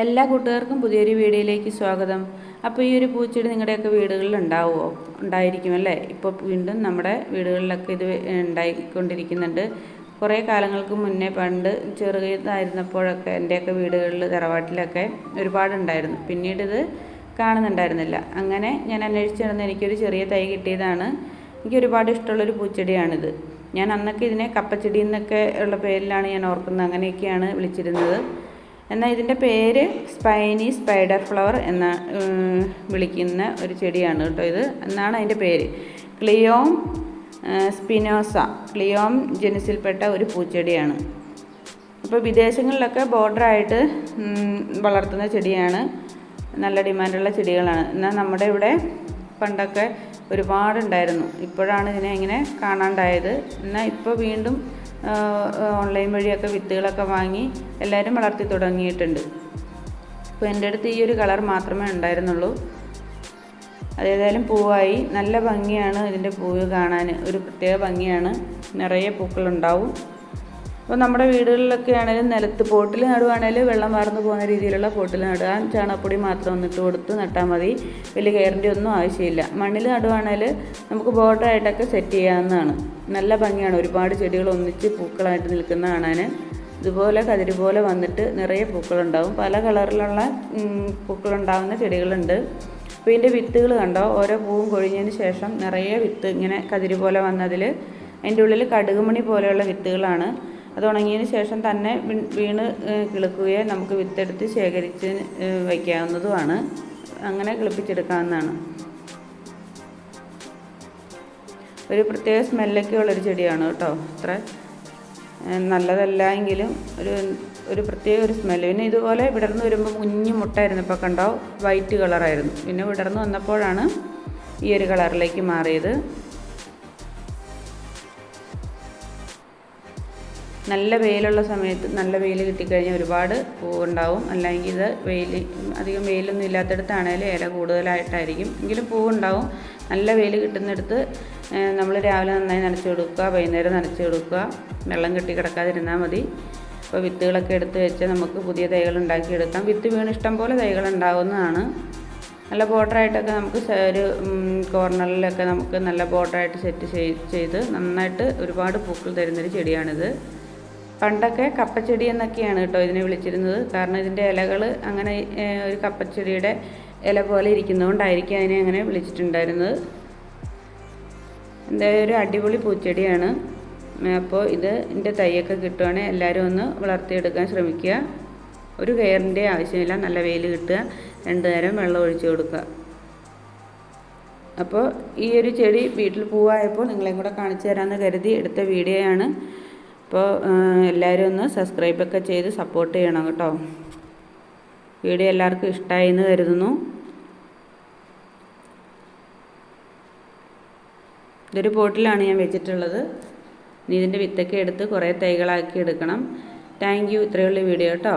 എല്ലാ കൂട്ടുകാർക്കും പുതിയൊരു വീഡിയോയിലേക്ക് സ്വാഗതം. അപ്പോൾ ഈ ഒരു പൂച്ചെടി നിങ്ങളുടെയൊക്കെ വീടുകളിൽ ഉണ്ടാവുമോ? ഉണ്ടായിരിക്കും അല്ലേ? ഇപ്പോൾ വീണ്ടും നമ്മുടെ വീടുകളിലൊക്കെ ഇത് ഉണ്ടായിക്കൊണ്ടിരിക്കുന്നുണ്ട്. കുറേ കാലങ്ങൾക്ക് മുന്നേ പണ്ട് ചെറുതായിരുന്നപ്പോഴൊക്കെ എന്റെയൊക്കെ വീടുകളിൽ തറവാട്ടിലൊക്കെ ഒരുപാടുണ്ടായിരുന്നു. പിന്നീട് ഇത് കാണുന്നുണ്ടായിരുന്നില്ല. അങ്ങനെ ഞാൻ അന്വേഷിച്ച് നടന്ന് എനിക്കൊരു ചെറിയ തൈ കിട്ടിയതാണ്. എനിക്ക് ഒരുപാട് ഇഷ്ടമുള്ളൊരു പൂച്ചെടിയാണിത്. ഞാൻ അന്നൊക്കെ ഇതിനെ കപ്പച്ചെടി എന്നൊക്കെ ഉള്ള പേരിലാണ് ഞാൻ ഓർക്കുന്നത്. അങ്ങനെയൊക്കെയാണ് വിളിച്ചിരുന്നത്. എന്നാൽ ഇതിന്റെ പേര് സ്പൈനി സ്പൈഡർ ഫ്ലവർ എന്ന വിളിക്കുന്ന ഒരു ചെടിയാണ് കേട്ടോ ഇത്. എന്നാണ് അതിന്റെ പേര്. ക്ലിയോം സ്പിനോസ. ക്ലിയോം ജനുസിൽപ്പെട്ട ഒരു പൂച്ചെടിയാണ്. അപ്പോൾ വിദേശങ്ങളിലൊക്കെ ബോർഡറായിട്ട് വളർത്തുന്ന ചെടിയാണ്. നല്ല ഡിമാൻഡുള്ള ചെടികളാണ്. എന്നാൽ നമ്മുടെ ഇവിടെ പണ്ടൊക്കെ ഒരുപാടുണ്ടായിരുന്നു. ഇപ്പോഴാണ് ഇതിനെ ഇങ്ങനെ കാണാണ്ടായത്. എന്നാൽ ഇപ്പോൾ വീണ്ടും ഓൺലൈൻ വഴിയൊക്കെ വിത്തുകളൊക്കെ വാങ്ങി എല്ലാവരും വളർത്തി തുടങ്ങിയിട്ടുണ്ട്. അപ്പോൾ എന്റെ അടുത്ത് ഈ ഒരു കളർ മാത്രമേ ഉണ്ടായിരുന്നുള്ളൂ. അതേതായാലും പൂവായി. നല്ല ഭംഗിയാണ് ഇതിന്റെ പൂവ് കാണാൻ. ഒരു പ്രത്യേക ഭംഗിയാണ്. നിറയെ പൂക്കളുണ്ടാവും. അപ്പോൾ നമ്മുടെ വീടുകളിലൊക്കെ ആണെങ്കിലും നിലത്ത് പോട്ടിൽ നടുവാണെങ്കിലും വെള്ളം വാർന്നു പോകുന്ന രീതിയിലുള്ള പോട്ടിൽ നടുക ചാണകപ്പൊടി മാത്രം ഒന്നിട്ട് കൊടുത്ത് നട്ടാൽ മതി. വലിയ കെയറിന്റെ ഒന്നും ആവശ്യമില്ല. മണ്ണിൽ നടുവാണെങ്കിൽ നമുക്ക് ബോർഡറായിട്ടൊക്കെ സെറ്റ് ചെയ്യാവുന്നതാണ്. നല്ല ഭംഗിയാണ്. ഒരുപാട് ചെടികൾ ഒന്നിച്ച് പൂക്കളായിട്ട് നിൽക്കുന്ന കാണാൻ ഇതുപോലെ കതിരി പോലെ വന്നിട്ട് നിറയെ പൂക്കളുണ്ടാവും. പല കളറിലുള്ള പൂക്കളുണ്ടാകുന്ന ചെടികളുണ്ട്. അപ്പോൾ ഇതിന്റെ വിത്തുകൾ കണ്ടോ? ഓരോ പൂവും കൊഴിഞ്ഞതിന് ശേഷം നിറയെ വിത്ത് ഇങ്ങനെ കതിരി പോലെ വന്നതിൽ അതിന്റെ ഉള്ളിൽ കടുകുമണി പോലെയുള്ള വിത്തുകളാണ്. അത് ഉണങ്ങിയതിന് ശേഷം തന്നെ വീണ് കിളുക്കുകയോ നമുക്ക് വിത്തെടുത്ത് ശേഖരിച്ച് വയ്ക്കാവുന്നതുമാണ്. അങ്ങനെ കിളിപ്പിച്ചെടുക്കാവുന്നതാണ്. ഒരു പ്രത്യേക സ്മെല്ലൊക്കെ ഉള്ളൊരു ചെടിയാണ് കേട്ടോ അത്ര. നല്ലതല്ല എങ്കിലും ഒരു ഒരു പ്രത്യേക ഒരു സ്മെല്ല്. പിന്നെ ഇതുപോലെ വിടർന്ന് വരുമ്പോൾ കുഞ്ഞു മുട്ടായിരുന്നു ഇപ്പോൾ കണ്ടോ? വൈറ്റ് കളറായിരുന്നു. പിന്നെ വിടർന്ന് വന്നപ്പോഴാണ് ഈ ഒരു കളറിലേക്ക് മാറിയത്. നല്ല വെയിലുള്ള സമയത്ത് നല്ല വെയിൽ കിട്ടിക്കഴിഞ്ഞാൽ ഒരുപാട് പൂവുണ്ടാവും. അല്ലെങ്കിൽ ഇത് വെയിൽ അധികം വെയിലൊന്നും ഇല്ലാത്തടത്താണേലും ഇല കൂടുതലായിട്ടായിരിക്കും. എങ്കിലും പൂവുണ്ടാവും. നല്ല വെയിൽ കിട്ടുന്നിടത്ത് നമ്മൾ രാവിലെ നന്നായി നനച്ചു കൊടുക്കുക വൈകുന്നേരം നനച്ചു കൊടുക്കുക. വെള്ളം കെട്ടി കിടക്കാതിരുന്നാൽ മതി. അപ്പോൾ വിത്തുകളൊക്കെ എടുത്ത് വെച്ച് നമുക്ക് പുതിയ തൈകൾ ഉണ്ടാക്കിയെടുക്കാം. വിത്ത് വീണ് ഇഷ്ടം പോലെ തൈകൾ ഉണ്ടാവുന്നതാണ്. നല്ല ബോർഡറായിട്ടൊക്കെ നമുക്ക് ഒരു കോർണറിലൊക്കെ നമുക്ക് നല്ല ബോർഡറായിട്ട് സെറ്റ് ചെയ്ത് നന്നായിട്ട് ഒരുപാട് പൂക്കൾ തരുന്നൊരു ചെടിയാണിത്. പണ്ടൊക്കെ കപ്പച്ചെടി എന്നൊക്കെയാണ് കേട്ടോ ഇതിനെ വിളിച്ചിരുന്നത്. കാരണം ഇതിന്റെ ഇലകൾ അങ്ങനെ ഒരു കപ്പച്ചെടിയുടെ ഇല പോലെ ഇരിക്കുന്നതുകൊണ്ടായിരിക്കും അതിനെ അങ്ങനെ വിളിച്ചിട്ടുണ്ടായിരുന്നത്. എന്തായാലും ഒരു അടിപൊളി പൂച്ചെടിയാണ്. അപ്പോൾ ഇത് ഇതിന്റെ തൈയൊക്കെ കിട്ടുവാണെങ്കിൽ എല്ലാവരും ഒന്ന് വളർത്തിയെടുക്കാൻ ശ്രമിക്കുക. ഒരു കെയറിന്റെ ആവശ്യമില്ല നല്ല വെയിൽ കിട്ടുക രണ്ടു നേരം വെള്ളം ഒഴിച്ചു കൊടുക്കുക. അപ്പോൾ ഈ ഒരു ചെടി വീട്ടിൽ പൂവായപ്പോൾ നിങ്ങളെയും കൂടെ കാണിച്ചു തരാമെന്ന് കരുതി എടുത്ത വീഡിയോയാണ്. അപ്പോൾ എല്ലാവരും ഒന്ന് സബ്സ്ക്രൈബൊക്കെ ചെയ്ത് സപ്പോർട്ട് ചെയ്യണം കേട്ടോ. വീഡിയോ എല്ലാവർക്കും ഇഷ്ടമായി എന്ന് കരുതുന്നു. ഇതൊരു പോട്ടിലാണ് ഞാൻ വെച്ചിട്ടുള്ളത്. ഇനി ഇതിന്റെ വിത്തൊക്കെ എടുത്ത് കുറേ തൈകളാക്കി എടുക്കണം. താങ്ക് യു ഇത്രയുള്ള വീഡിയോ കേട്ടോ.